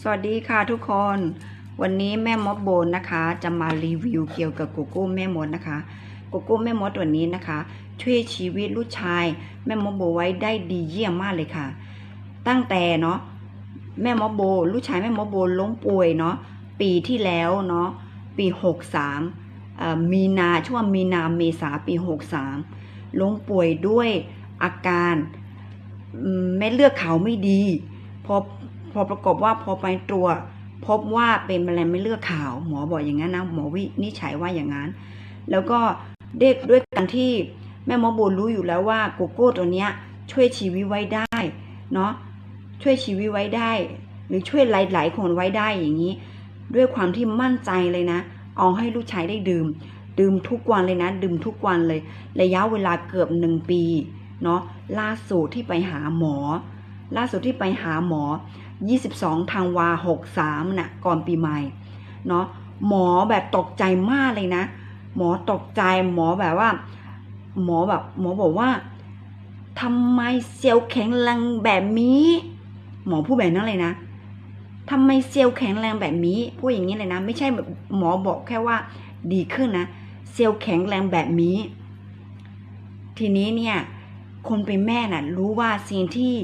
สวัสดีค่ะทุกคน วันนี้แม่มดโบนนะคะ จะมารีวิวเกี่ยวกับโกโก้แม่มดนะคะโกโก้แม่มดตัวนี้นะคะ ช่วยชีวิตลูกชาย แม่มดโบไว้ได้ดีเยี่ยมมากเลยค่ะ ตั้งแต่เนาะแม่มดโบลูกชายแม่มดโบล้มป่วยเนาะปีที่แล้วเนาะปีหกสามมีนาช่วงมีนาเมษาปีหกสามล้มป่วยด้วยอาการอืมเม็ดเลือดขาวไม่ดี พอ พอประกอบว่าพอไปตรวจพบว่าเป็นมะเร็งไม่เลือดขาว หมอบอกอย่างนั้นนะหมอวินิจฉัยว่าอย่างนั้น แล้วก็เด็กด้วยการที่แม่หมอโบรู้อยู่แล้วว่าโกโก้ตัวเนี้ยช่วยชีวิตไว้ได้เนาะช่วยชีวิตไว้ได้ หรือช่วยหลายๆคนไว้ได้อย่างนี้ ด้วยความที่มั่นใจเลยนะ เอาให้ลูกชายได้ดื่ม ดื่มทุกวันเลยนะ ดื่มทุกวันเลย ระยะเวลาเกือบหนึ่งปีเนาะล่าสุดที่ไปหาหมอ ล่าสุดที่ไปหาหมอ 22ธันวา 63น่ะก่อนปีใหม่เนาะหมอแบบตกใจมากเลยนะ หมอตกใจหมอแบบว่า หมอแบบ หมอบอกว่าทำไมเซลล์แข็งแรงแบบนี้ หมอพูดแบบนั้นเลยนะทำไมเซลล์แข็งแรงแบบนี้พูดอย่างนี้เลยนะ ไม่ใช่แบบหมอบอกแค่ว่าดีขึ้นนะ เซลล์แข็งแรงแบบนี้ ทีนี้เนี่ย คนเป็นแม่น่ะ รู้ว่าสิ่งที่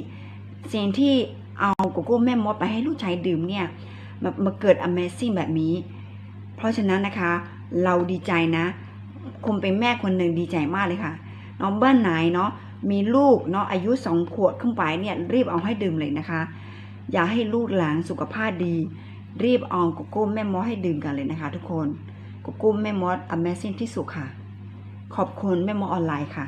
สิ่งที่เอาโกโก้แม่มดไปให้ลูกชายดื่มเนี่ยมามาเกิด Amazing แบบนี้ เพราะฉะนั้นนะคะ เราดีใจนะคนเป็นแม่คนหนึ่งดีใจมากเลยค่ะ น้องบ้านไหนเนาะมีลูกเนาะอายุสองขวบขึ้นไปเนี่ยรีบเอาให้ดื่มเลยนะคะ อย่าให้ลูกหลานสุขภาพดี รีบเอาโกโก้แม่มดให้ดื่มกันเลยนะคะ ทุกคนโกโก้แม่มด Amazing ที่สุดค่ะ ขอบคุณแม่มดออนไลน์ค่ะ